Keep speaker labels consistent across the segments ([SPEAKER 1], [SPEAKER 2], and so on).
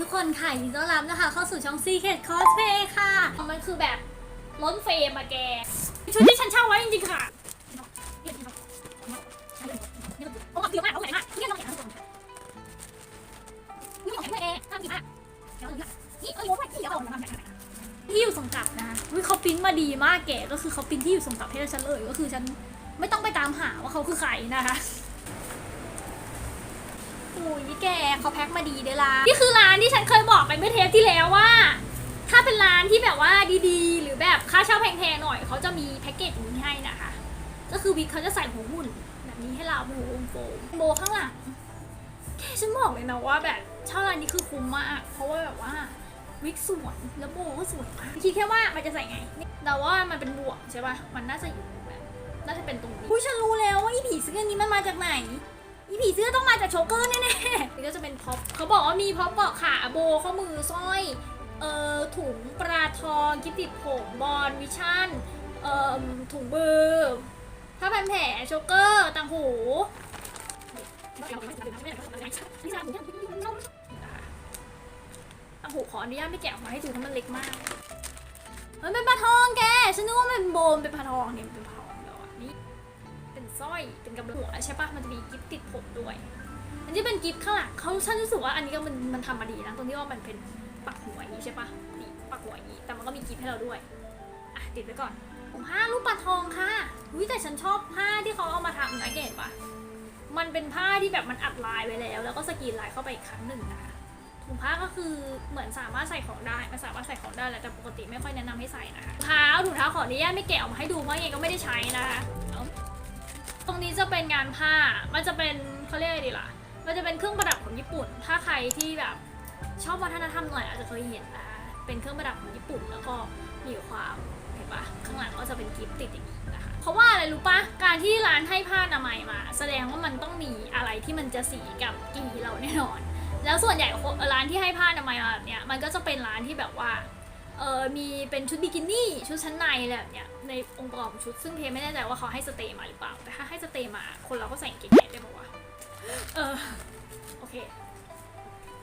[SPEAKER 1] ทุกคนค่ะยินดีต้อนรับนะคะ เข้าสู่ช่อง Secret Cosplay ค่ะ มันคือแบบล้นเฟรมอะแก ชุดที่ฉันเช่าไว้จริงๆค่ะโอ้เยอะมากเอาไหนมากนี่ก็ต้องเห็นนะทุกคนนี่ของแม่ห้ามกินมากเดี๋ยวนี่เอ้ยโว้ยที่เดี๋ยวเอาที่อยู่สงกับนะวิเขาปิ้นมาดีมากแกก็คือเขาปิ้นที่อยู่สงกับให้ฉันเลยก็คือฉันไม่ต้องไปตามหาว่าเขาคือใครนะคะ โอ้ยแกเขาแพ็คมาดีเด้อร้านี่คือร้านที่ฉันเคยบอกไปเมื่อเทปที่แล้วว่า ถ้าเป็นร้านที่แบบว่าดีๆ หรือแบบค่าเช่าแพงๆหน่อยเขาจะมีแพ็กเกจนี้ให้นะคะ ก็คือวิกเขาจะใส่หัวหุ่นแบบนี้ให้เราเป็นหัววโฟมโบข้างหลังแค่ฉันบอกเลยนะว่าแบบเช่าร้านนี้คือคุ้มมากเพราะว่าแบบว่าวิกสวยแล้วโบก็สวยมากคิดแค่ว่ามันจะใส่ไงแต่ว่ามันเป็นบวกใช่ปะมันน่าจะอยู่แบบน่าจะเป็นตรงนี้อุ้ยฉันรู้แล้วว่าอีผีเสื้อนี้มันมาจากไหน อีผีเสื้อต้องมาจากโชเกอร์แน่ๆนี่ก็จะเป็นพ็อปเขาบอกว่ามีพ็อปเกาะขาโบข้อมือสร้อยเอ่อถุงปลาทองกิฟติดผมบอลวิชั่นเอ่อถุงมือผ้าพันแผลโชเกอร์ต่างหูต่างหูขออนุญาตไม่แกะออกมาให้ดูเพราะมันเล็กมากมันเป็นปลาทองแกฉันนึกว่ามันเป็นโบมเป็นปลาทองเนี่ยเป็นปลา สร้อยเป็นกำหัวใช่ปะมันจะมีกิฟติดผมด้วย อันนี้เป็นกิฟข้างหลังเขาฉันรู้สึกว่าอันนี้ก็มันมันทำมาดีนะตรงที่ว่ามันเป็นปักหัวอย่างนี้ใช่ปะนี่ปักหัวอย่างนี้แต่มันก็มีกิฟให้เราด้วยอะติดไว้ก่อนผมผ้าลูกปลาทองค่ะอุ้ยแต่ฉันชอบผ้าที่เขาเอามาทำนะเกดปะมันเป็นผ้าที่แบบมันอัดลายไว้แล้ว แล้วก็สกรีนลายเข้าไปอีกครั้งหนึ่งนะคะถุงผ้าก็คือเหมือนสามารถใส่ของได้มันสามารถใส่ของได้แหละแต่ปกติไม่ค่อยแนะนำให้ใส่นะคะถุงเท้าถุงเท้าขออนุญาตไม่แกะออกมาให้ดูเพราะยังก็ไม่ได้ใช้นะคะเอา ตรงนี้จะเป็นงานผ้า มันจะเป็นเขาเรียกอะไรดีล่ะ มันจะเป็นเครื่องประดับของญี่ปุ่น ถ้าใครที่แบบชอบวัฒนธรรมหน่อยอาจจะเคยเห็นนะ เป็นเครื่องประดับของญี่ปุ่นแล้วก็มีความเห็นปะข้างหลังก็จะเป็นกิฟต์ติดอย่างนี้นะคะ เพราะว่าอะไรรู้ปะการที่ร้านให้ผ้าอนามัยมา แสดงว่ามันต้องมีอะไรที่มันจะสีกับกีเราแน่นอน แล้วส่วนใหญ่ร้านที่ให้ผ้าอนามัยมาแบบเนี้ยมันก็จะเป็นร้านที่แบบว่า เออมีเป็นชุดบิกินี่ชุดชั้นในอะไรแบบเนี้ยในองค์ประกอบชุดซึ่งเพไม่แน่ใจว่าเขาให้สเตย์มาหรือเปล่า แต่ถ้าให้สเตย์มาคนเราก็ใส่เกงในได้ปะวะเออโอเค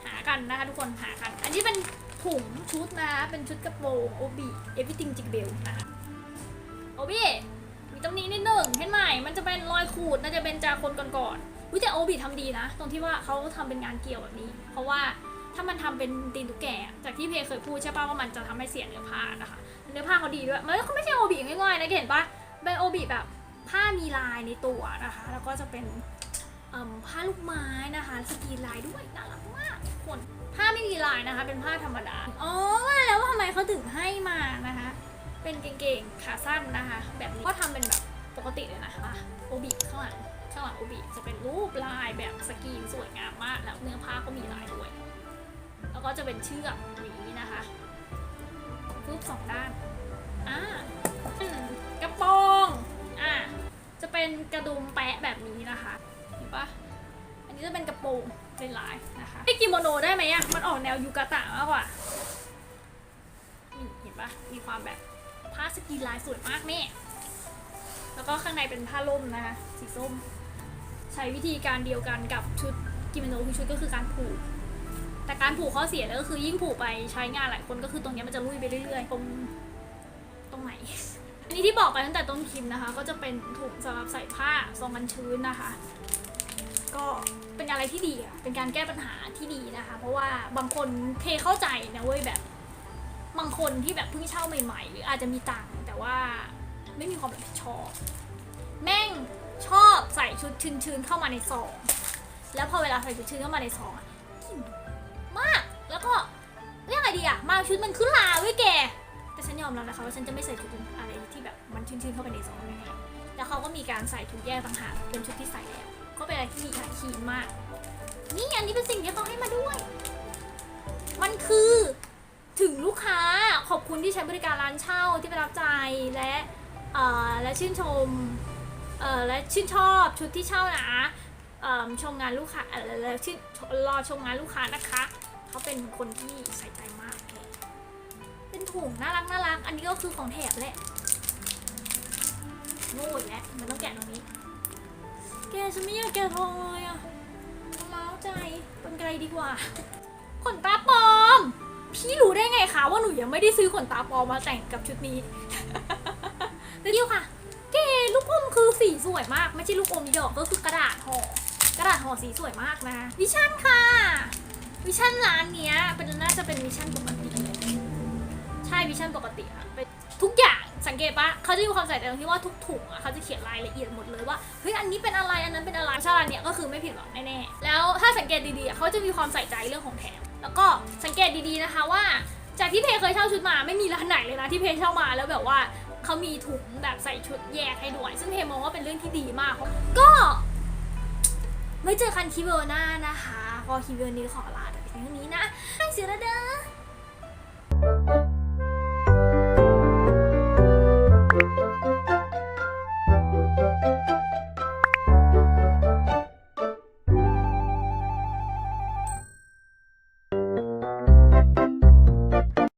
[SPEAKER 1] หากันนะคะทุกคนหากัน อันนี้เป็นถุงชุดนะเป็นชุดกระโปรงโอบี everything j i g b e l นะคะโอบีมีตรงนี้นิดหนึ่งเห็นไหมมันจะเป็นรอยขูดน่าจะเป็นจากคนก่อนๆวิแต่โอบีทำดีนะ ตรงที่ว่าเขาทำเป็นงานเกี่ยวแบบนี้ เพราะว่า ถ้ามันทำเป็นตีนตุ๊กแกจากที่เพเคยพูดใช่ป่ะว่ามันจะทำให้เสียเนื้อผ้านะคะเนื้อผ้าเขาดีด้วยมันก็ไม่ใช่โอบีง่ายๆนะเห็นปะเป็นโอบีแบบผ้ามีลายในตัวนะคะ แล้วก็จะเป็นผ้าลูกไม้นะคะสกรีลายด้วยน่ารักมากทุกคนผ้าไม่มีลายนะคะ เป็นผ้าธรรมดาอ๋อว่าแล้วว่าทำไมเขาถึงให้มานะคะ เป็นเก่งๆขาสั้นนะคะ แบบนี้ก็ทำเป็นแบบปกติเลยนะคะโอบีข้างหลังข้างหลังโอบีจะเป็นรูปลายแบบสกรีนสวยงามมาก แล้วเนื้อผ้าก็มีลายด้วย แล้วก็จะเป็นเชือกอย่างนี้นะคะรูปสองด้านอ่ากระโปรงอ่าจะเป็นกระดุมแปะแบบนี้นะคะเห็นปะอันนี้จะเป็นกระโปรงเป็นลายนะคะไอ้กิโมโนได้ไหมอะมันออกแนวยูกาตะมากกว่านี่เห็นปะมีความแบบผ้าสกีลายสวยมากแม่แล้วก็ข้างในเป็นผ้าล่มนะคะสีส้ม ใช้วิธีการเดียวกันกับชุดกิโมโนคือชุดก็คือการผูก แต่การผูกข้อเสียก็คือยิ่งผูกไปใช้งานหลายคนก็คือตรงนี้มันจะลุยไปเรื่อยๆ ตรงตรงไหน อันนี้ที่บอกไปตั้งแต่ต้นคลิปนะคะ ก็จะเป็นถุงสำหรับใส่ผ้าซองกันชื้นนะคะ ก็เป็นอะไรที่ดีอะเป็นการแก้ปัญหาที่ดีนะคะ เพราะว่าบางคนเทเข้าใจนะเว้ยแบบ บางคนที่แบบเพิ่งเช่าใหม่ๆ หรืออาจจะมีตังค์แต่ว่าไม่มีความรับผิดชอบ แม่งชอบใส่ชุดชื้นๆเข้ามาในซอง แล้วพอเวลาใส่ชุดชื้นเข้ามาในซองอะ ดีอะมาชุดมันขึ้นลาเว้ยแก แต่ฉันยอมรับนะคะว่าฉันจะไม่ใส่ชุดอะไรที่แบบมันชื้นๆเข้าไปในซองแน่ๆแล้วเขาก็มีการใส่ชุดแยกต่างหากเป็นชุดที่ใส่แล้วก็เป็นอะไรที่มีขาคีนมาก นี่อันนี้เป็นสิ่งที่เขาให้มาด้วย มันคือถึงลูกค้าขอบคุณที่ใช้บริการร้านเช่าที่ประทับใจและเอ่อและชื่นชมเอ่อและชื่นชอบชุดที่เช่านะเอิ่มชมงานลูกค้าเออแล้วชื่อรอชมงานลูกค้านะคะ เขาเป็นคนที่ใส่ใจมาก ถุงน่ารักน่ารัก อันนี้ก็คือของแถบแหละโง่อีกแล้วมันต้องแกะตรงนี้ แกฉันไม่อยากแกะทองเลยอะเล้าใจเป็นไกลดีกว่า ขนตาปลอม พี่รู้ได้ไงคะว่าหนูยังไม่ได้ซื้อขนตาปลอมมาแต่งกับชุดนี้เดียวค่ะ เกลูกอมคือสีสวยมาก ไม่ใช่ลูกอมหยอกก็คือกระดาษห่อกระดาษห่อสีสวยมากนะ วิชั่นค่ะ วิชั่นร้านเนี้ยเป็นน่าจะเป็นวิชั่นปกติ ใช่วิชชั่นปกติค่ะเป็นทุกอย่างสังเกตปะเขาจะมีความใส่ใจตรงที่ว่าทุกถุงอะเขาจะเขียนรายละเอียดหมดเลยว่าเฮ้ยอันนี้เป็นอะไรอันนั้นเป็นอะไรชาลานเนี้ยก็คือไม่ผิดหวังแน่ๆแล้วถ้าสังเกตดีๆอะเขาจะมีความใส่ใจเรื่องของแถม แล้วก็สังเกตดีๆนะคะว่า จากที่เพเคยเช่าชุดมาไม่มีร้านไหนเลยนะที่เพเช่ามาแล้วแบบว่าเขามีถุงแบบใส่ชุดแยกให้ด้วย ซึ่งเพมองว่าเป็นเรื่องที่ดีมากก็ไม่เจอกันคีเวลหน้านะคะพอคีเวลนี้ขอลาแต่เพียงเท่านี้นะไปเสียและเด้อ